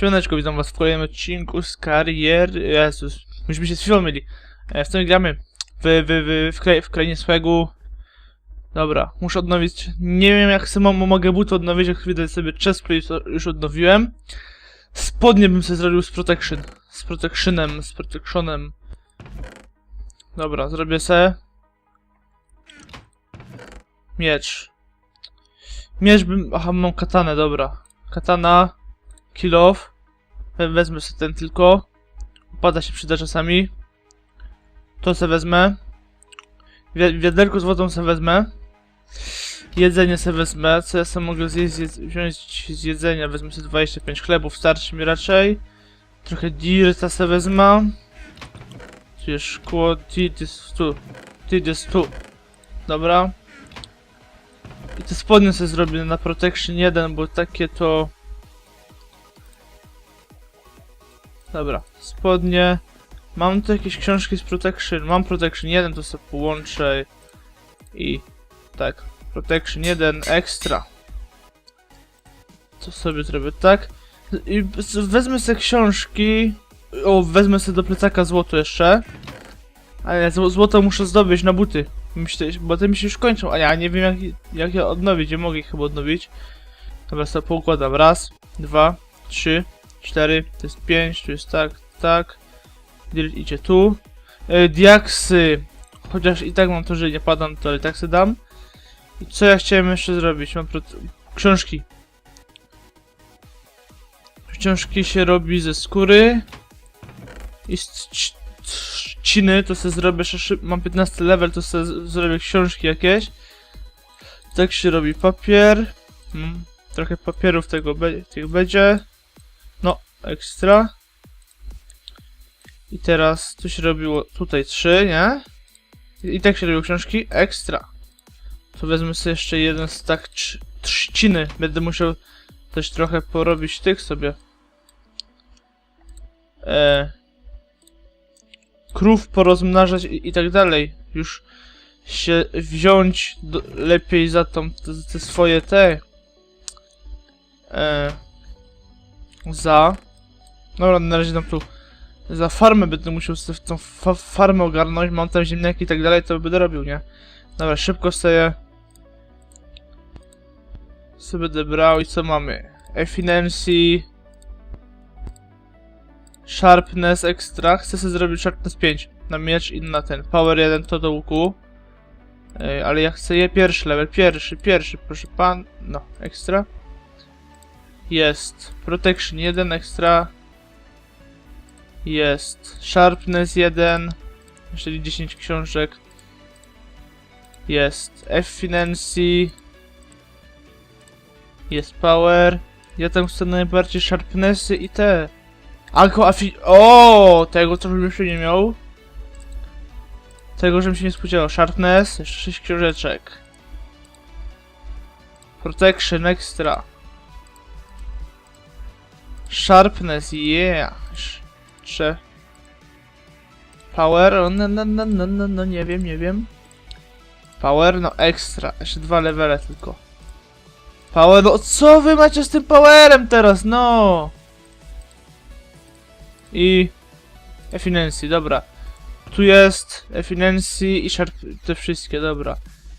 Siemaneczko, witam was w kolejnym odcinku z karier... Jezus, myśmy się z chwilą mieli. E, tym gramy w, w, w, w, kra w krainie swego. Dobra, muszę odnowić. Nie wiem jak samo mogę buty odnowić, jak widać sobie chestplate to już odnowiłem. Spodnie bym sobie zrobił z protection. Z protectionem, z protectionem. Dobra, zrobię se. Miecz. Miecz bym... Aha, mam katanę, dobra. Katana. Kill off. We- Wezmę sobie ten tylko. Pada się przyda czasami. To se wezmę. Wi wiaderko z wodą se wezmę. Jedzenie se wezmę. Co ja sobie mogę zjeść, zjedz wziąć z jedzenia? Wezmę sobie 25 chlebów, starczy mi raczej. Trochę dirta se wezmę. Tu jest szkło. Dit jest tu. Dit jest tu. Dobra. I te spodnie sobie zrobię na Protection 1, bo takie to... Dobra, spodnie. Mam tu jakieś książki z Protection. Mam Protection 1, to sobie połączę. I tak, Protection 1 Extra. To sobie zrobię tak. I wezmę sobie książki. O, wezmę sobie do plecaka złoto jeszcze. Ale zł- złoto muszę zdobyć na buty. Myślę, bo te mi się już kończą, a ja nie wiem jak, jak je odnowić, nie mogę ich chyba odnowić. Dobra, sobie poukładam. Raz, dwa, trzy, cztery, to jest pięć, tu jest tak, tak. Dirt idzie tu. E, diaksy, chociaż i tak mam to, że nie padam, to i tak sobie dam. I co ja chciałem jeszcze zrobić? Mam pro... książki. Książki się robi ze skóry. I z trz- trzciny, to sobie zrobię. Mam 15 level, to z- zrobię książki jakieś. Tak się robi papier. Mm, trochę papierów tego be tych będzie. Ekstra. I teraz tu się robiło tutaj trzy, nie? I, tak się robiły książki. Ekstra. To wezmę sobie jeszcze jeden stak trz trzciny. Będę musiał też trochę porobić tych sobie. E, krów porozmnażać i, i tak dalej. Już się wziąć do, lepiej za tą, te, te swoje te. E, za. Dobra, na razie tam tu. Za farmę będę musiał sobie tą fa farmę ogarnąć. Mam tam ziemniaki i tak dalej, to będę robił, nie? Dobra, szybko sobie. Sobie będę brał i co mamy? Efficiency. Sharpness extra. Chcę sobie zrobić Sharpness 5 na miecz i na ten. Power 1 to do łuku. Ej, ale ja chcę je pierwszy level. Pierwszy, pierwszy, proszę pan. No, ekstra. Jest. Protection 1 ekstra. Jest. Sharpness 1. Czyli 10 książek. Jest. Efficiency. Jest power. Ja tam chcę najbardziej sharpnessy i te. Alko afi... O, Tego to bym jeszcze nie miał. Tego, żebym się nie spodziewał. Sharpness, jeszcze 6 książeczek. Protection extra. Sharpness, yeah. Jeszcze. Power, no, no, no, no, no, no, nie wiem, nie wiem. Power, no extra. Jeszcze dwa levele tylko. Power, no co wy macie z tym powerem teraz, no? I... Efficiency, dobra. Tu jest Efficiency i Sharp... te wszystkie, dobra.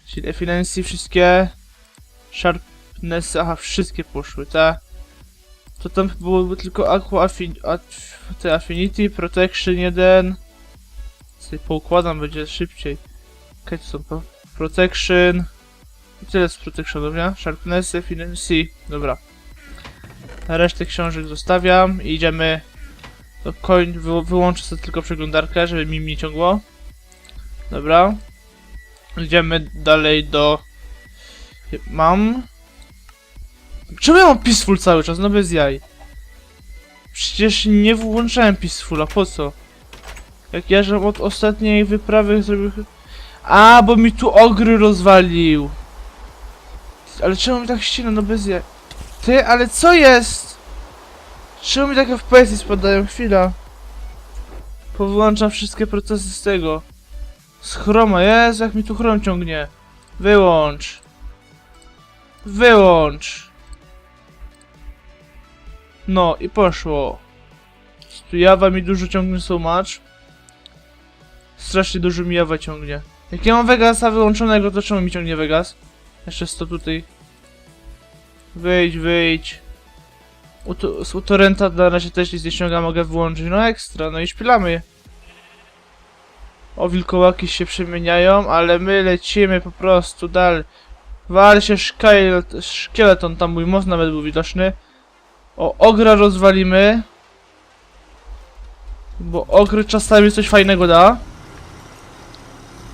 Czyli Efficiency wszystkie... Sharpness, aha, wszystkie poszły, te... To tam byłoby tylko Aqua affi aff te Affinity, Protection 1... Sobie poukładam, będzie szybciej. To są pro Protection... I tyle z Protectionów, nie? Sharpness, Efficiency, dobra. Resztę książek zostawiam i idziemy to koń, wy, wyłączę sobie tylko przeglądarkę, żeby mi nie ciągło. Dobra. Idziemy dalej do... Mam... Czemu ja mam Peaceful cały czas? No bez jaj. Przecież nie włączałem Peacefula, po co? Jak ja żem od ostatniej wyprawy zrobił... A, bo mi tu ogry rozwalił. Ale czemu mi tak ścina? No bez jaj. Ty, ale co jest? Czemu mi takie FPS spadają? Chwila. Powyłączam wszystkie procesy z tego. Z chroma. Jezu, jak mi tu chrom ciągnie. Wyłącz. Wyłącz. No i poszło. Tu jawa mi dużo ciągnie so much. Strasznie dużo mi jawa ciągnie. Jak ja mam Vegasa wyłączonego, to czemu mi ciągnie Vegas? Jeszcze 100 tutaj. Wyjdź, wyjdź. U, to, u na razie też nic nie ściąga, mogę wyłączyć. No ekstra, no i szpilamy. O, wilkołaki się przemieniają, ale my lecimy po prostu dalej. Wal się szkielet, szkieleton, tam mój most nawet był widoczny. O, ogra rozwalimy. Bo ogry czasami coś fajnego da.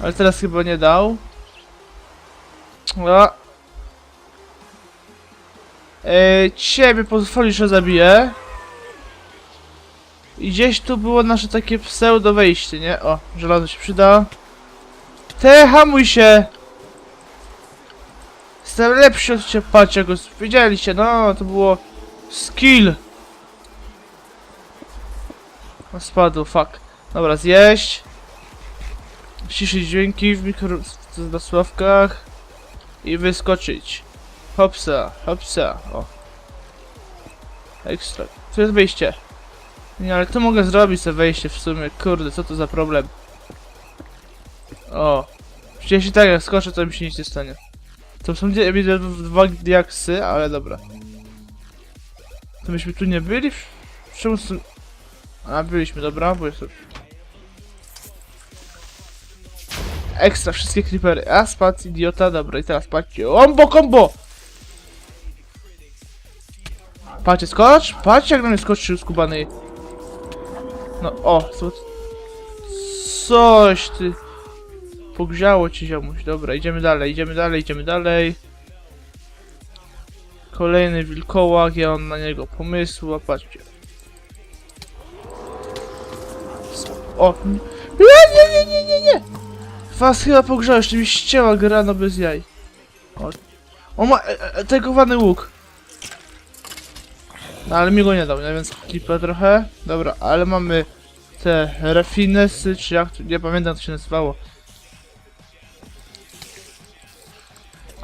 Ale teraz chyba nie dał. A. E, ciebie pozwolisz, że zabiję. I gdzieś tu było nasze takie pseudo wejście, nie? O, żelazo się przyda. Te, hamuj się! Jestem lepszy od ciebie, patrzcie go, widzieliście, no, to było skill. O, spadł, fuck. Dobra, zjeść. Ściszyć dźwięki w mikro... w dosławkach. I wyskoczyć. Hopsa, hopsa, o. Ekstra. Tu jest wyjście. Nie, ale to mogę zrobić sobie wejście w sumie. Kurde, co to za problem? O. Przecież i tak jak skoczę, to mi się nic nie stanie. To są dwie, dwa diaksy, ale dobra. To myśmy tu nie byli? Czemu są... A, byliśmy, dobra, bo jest... Ekstra, wszystkie creepery. A, spadł, idiota, dobra, i teraz patrzcie. Ombo combo! Patrzcie, skocz! Patrzcie, jak na mnie skoczył skubany. No, o, co... Coś ty... Pogrzało ci ziomuś. Dobra, idziemy dalej, idziemy dalej, idziemy dalej. Kolejny wilkołak, ja mam na niego pomysł, a patrzcie. O! Nie, nie, nie, nie, nie! Was chyba pogrzało, jeszcze mi ścięła gra, no bez jaj. O, o ma e, e, łuk. No ale mi go nie dał, nie? więc klipę trochę. Dobra, ale mamy te refinesy, czy jak to, nie pamiętam to się nazywało.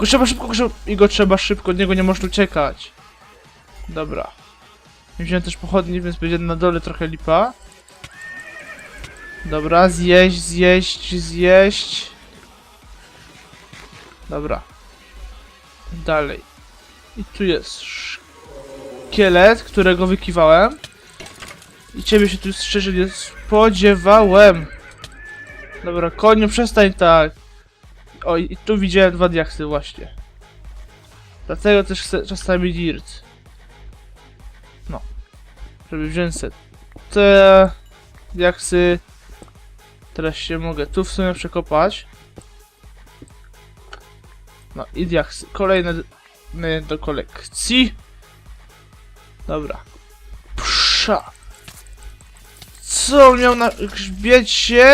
Go trzeba szybko, go i go trzeba szybko, od niego nie można uciekać. Dobra. Wziąłem też pochodni, więc będzie na dole trochę lipa. Dobra, zjeść, zjeść, zjeść. Dobra. Dalej. I tu jest szkielet, którego wykiwałem. I ciebie się tu szczerze nie spodziewałem. Dobra, koniu, przestań tak. O, i tu widziałem dwa diaksy właśnie. Dlatego też chcę czasami dirt. No. Żeby wziąć se te diaksy. Teraz się mogę tu w sumie przekopać. No i diaksy. Kolejne do kolekcji. Dobra. Psza. Co miał na grzbiecie?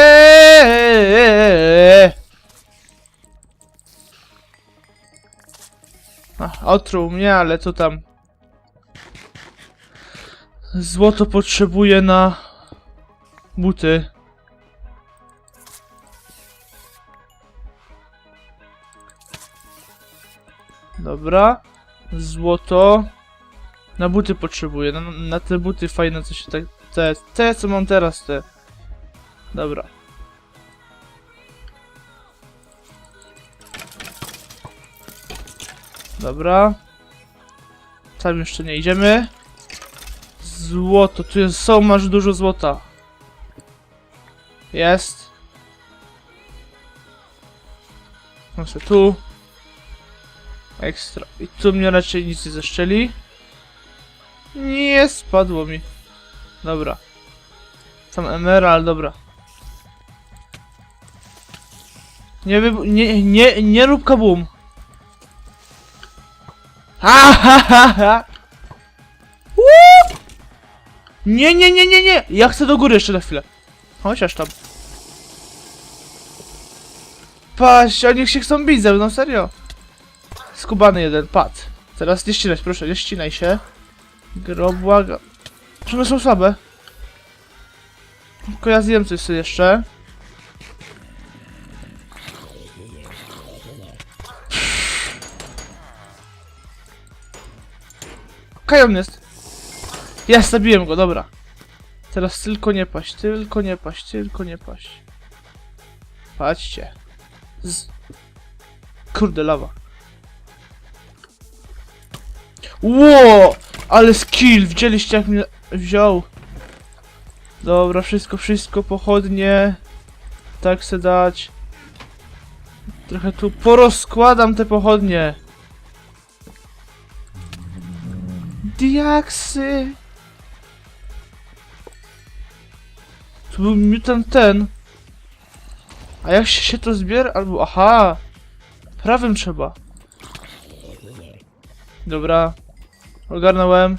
Otruł mnie, ale co tam? Złoto potrzebuję na buty. Dobra. Złoto. Na buty potrzebuję. Na, na te buty fajne, co się tak. Te, te co mam teraz, te. Dobra. Dobra. Tam jeszcze nie idziemy. Złoto, tu jest, są, masz dużo złota. Jest. Muszę tu. Ekstra. I tu mnie raczej nic nie zeszczeli. Nie, spadło mi. Dobra. Tam emerald, dobra. Nie. Nie, nie, nie rób kabum. Ha ha ha ha! Nie, nie, nie, nie, nie! Ja chcę do góry jeszcze na chwilę. Chociaż tam. Patrz, oni się chcą bić ze mną, serio. Skubany jeden, pad. Teraz nie ścinać, proszę, nie ścinaj się. Gro, błaga. Czy one są słabe? Tylko ja zjem coś jeszcze. Kajon jest. Ja zabiłem go, dobra. Teraz tylko nie paść, tylko nie paść, tylko nie paść. Patrzcie. Z... Kurde, lawa. Ło! Ale skill! Widzieliście jak mnie wziął? Dobra, wszystko, wszystko, pochodnie. Tak se dać. Trochę tu porozkładam te pochodnie. Diaksy! Tu był mutant ten. A jak się to zbiera? Albo, aha! Prawym trzeba. Dobra. Ogarnąłem.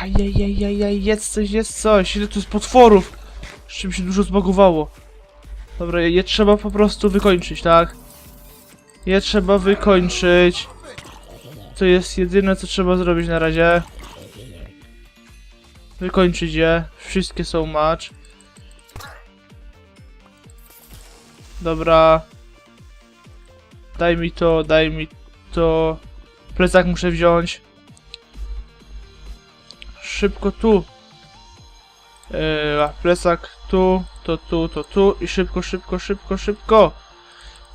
Ajajajajaj, jest coś, jest coś. Ile tu jest potworów? Z czym się dużo zbagowało. Dobra, je, je trzeba po prostu wykończyć, tak? Je trzeba wykończyć. To jest jedyne, co trzeba zrobić na razie. Wykończyć je. Wszystkie są match. Dobra. Daj mi to, daj mi to. Plecak muszę wziąć. Szybko tu. Yy, plecak tu, to tu, to tu i szybko, szybko, szybko, szybko.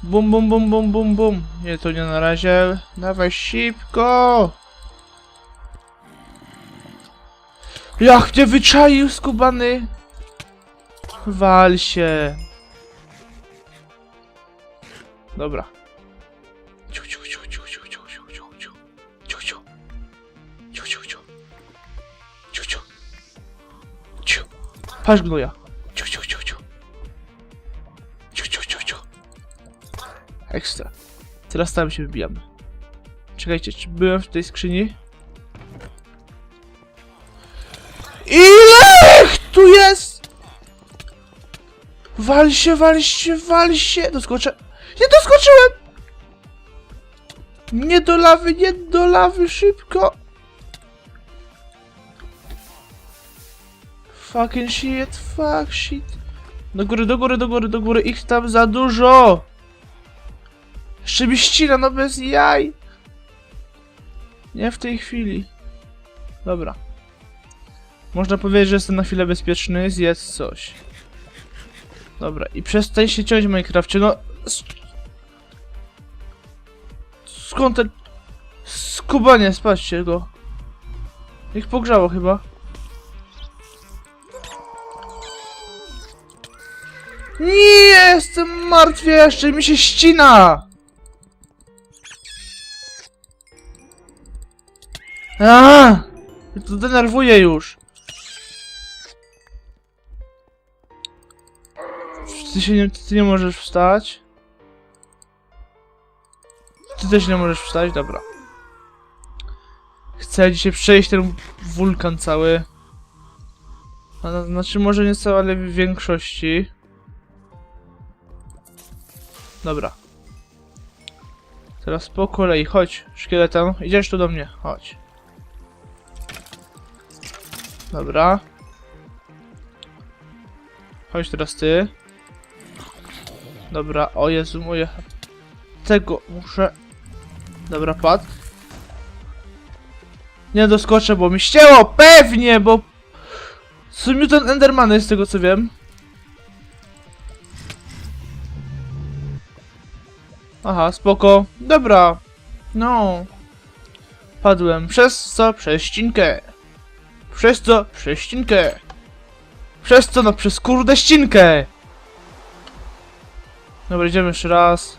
Bum, bum, bum, bum, bum, bum. Nie, to nie na razie. Dawaj szybko. Jak mnie wyczaił skubany. Wal się. Dobra. Ciu, ciu, ciu, ciu, ciu, ciu, ciu, ciu. Ciu, ciu. Ciu, ciu, ciu. Ciu, ciu. Ciu. Patrz gnoja. Ekstra. Teraz tam się wybijamy. Czekajcie, czy byłem w tej skrzyni? Ile ich tu jest? Wal się, wal się, wal się. Doskoczę. Nie doskoczyłem! Nie do lawy, nie do lawy, szybko! Fucking shit, fuck shit. Do góry, do góry, do góry, do góry, ich tam za dużo! Jeszcze mi ścina, no bez jaj! Nie w tej chwili. Dobra. Można powiedzieć, że jestem na chwilę bezpieczny, zjedz coś. Dobra, i przestań się ciąć Minecrafcie, no... Skąd ten... Skubanie, spatrzcie go. Ich pogrzało chyba. Nie jestem martwy, jeszcze mi się ścina! A! To denerwuje już. Ty się nie, ty nie możesz wstać. Ty też nie możesz wstać, dobra. Chcę dzisiaj przejść ten wulkan cały. A, na- znaczy może nie cały, ale w większości. Dobra. Teraz po kolei, chodź, szkieletem. Idziesz tu do mnie, chodź. Dobra. Chodź teraz ty. Dobra, o Jezu moje. Tego muszę. Dobra, pad. Nie doskoczę, bo mi ścięło! Pewnie, bo... Są Mutant Endermany z tego co wiem. Aha, spoko. Dobra. No. Padłem. Przez co? Przez ścinkę. Przez co? Przez ścinkę. Przez co? No przez kurde ścinkę. Dobra, idziemy jeszcze raz.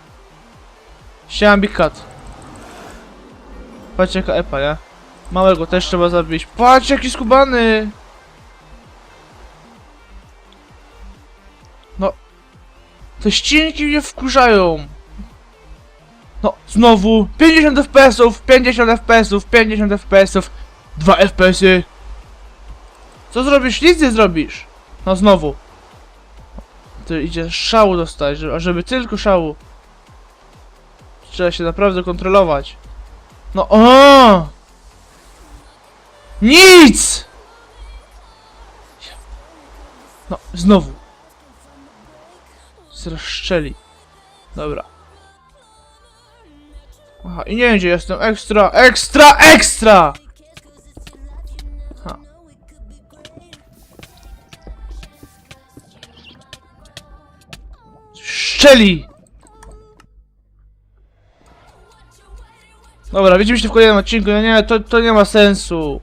Siema Big Cat. Patrz jaka epa, nie? Małego też trzeba zabić. Patrz jaki skubany! No. Te ścinki mnie wkurzają. No, znowu. 50 FPS-ów, 50 FPS-ów, 50 FPS-ów. 2 FPS-y. Co zrobisz? Nic nie zrobisz. No znowu. Ty idzie szału dostać, żeby, a żeby tylko szału. Trzeba się naprawdę kontrolować. No o! Nic! No, znowu. Zaraz szczeli. Dobra. Aha, i nie wiem gdzie jestem. Ekstra, ekstra, ekstra! Szczeli! Dobra, widzimy się w kolejnym odcinku. No nie, to, to nie ma sensu.